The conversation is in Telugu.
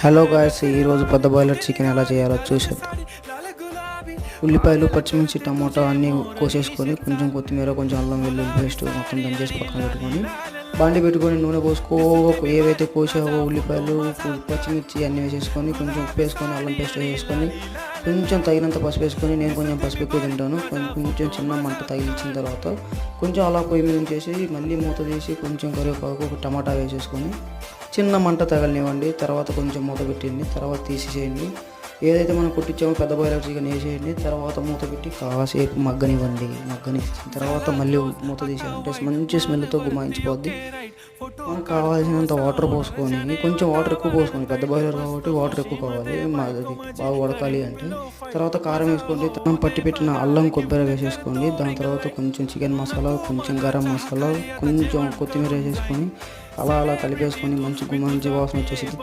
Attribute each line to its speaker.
Speaker 1: హలో గాయస్ ఈరోజు పెద్ద బాయిలర్ చికెన్ ఎలా చేయాలో చూసేద్దాం. ఉల్లిపాయలు పచ్చిమిర్చి టమోటా అన్నీ కోసేసుకొని కొంచెం కొత్తిమీర కొంచెం అల్లం వెల్లుల్లి పేస్ట్ మొత్తం దంచేసి పక్కన పెట్టుకొని బాండి పెట్టుకొని నూనె పోసుకో ఏవైతే కోసావో ఉల్లిపాయలు పచ్చిమిర్చి అన్నీ వేసేసుకొని కొంచెం ఉప్పు వేసుకొని అల్లం పేస్ట్ వేసుకొని కొంచెం తగినంత పసుపు వేసుకొని నేను కొంచెం పసుపు ఎక్కువ తింటాను. కొంచెం చిన్న మంట తగిలించిన తర్వాత కొంచెం అలా పొయ్యి మీద చేసి మళ్ళీ మూత తీసి కొంచెం కరివేపాకు ఒక టమాటా వేసేసుకొని చిన్న మంట తగలనివ్వండి తర్వాత కొంచెం మూత పెట్టండి తర్వాత తీసేసేయండి ఏదైతే మనం కుట్టించామో పెద్ద బాయిలర్ చికెన్ వేసేయండి తర్వాత మూత పెట్టి కాసేపు మగ్గనివ్వండి. మగ్గనిచ్చిన తర్వాత మళ్ళీ మూత తీసేయాలంటే మంచి స్మెల్తో గుమాయించిపోద్ది. మనకు కావాల్సినంత వాటర్ పోసుకొని కొంచెం వాటర్ ఎక్కువ పోసుకోండి పెద్ద బాయిలర్ కాబట్టి వాటర్ ఎక్కువ కావాలి మాది బాగా ఉడకాలి అంటే. తర్వాత కారం వేసుకోండి మనం పట్టి పెట్టిన అల్లం కొబ్బరి వేసేసుకోండి. దాని తర్వాత కొంచెం చికెన్ మసాలా కొంచెం గరం మసాలా కొంచెం కొత్తిమీర వేసేసుకొని అలా అలా కలిపేసుకొని మంచి మంచి వాసన వచ్చేసి తినే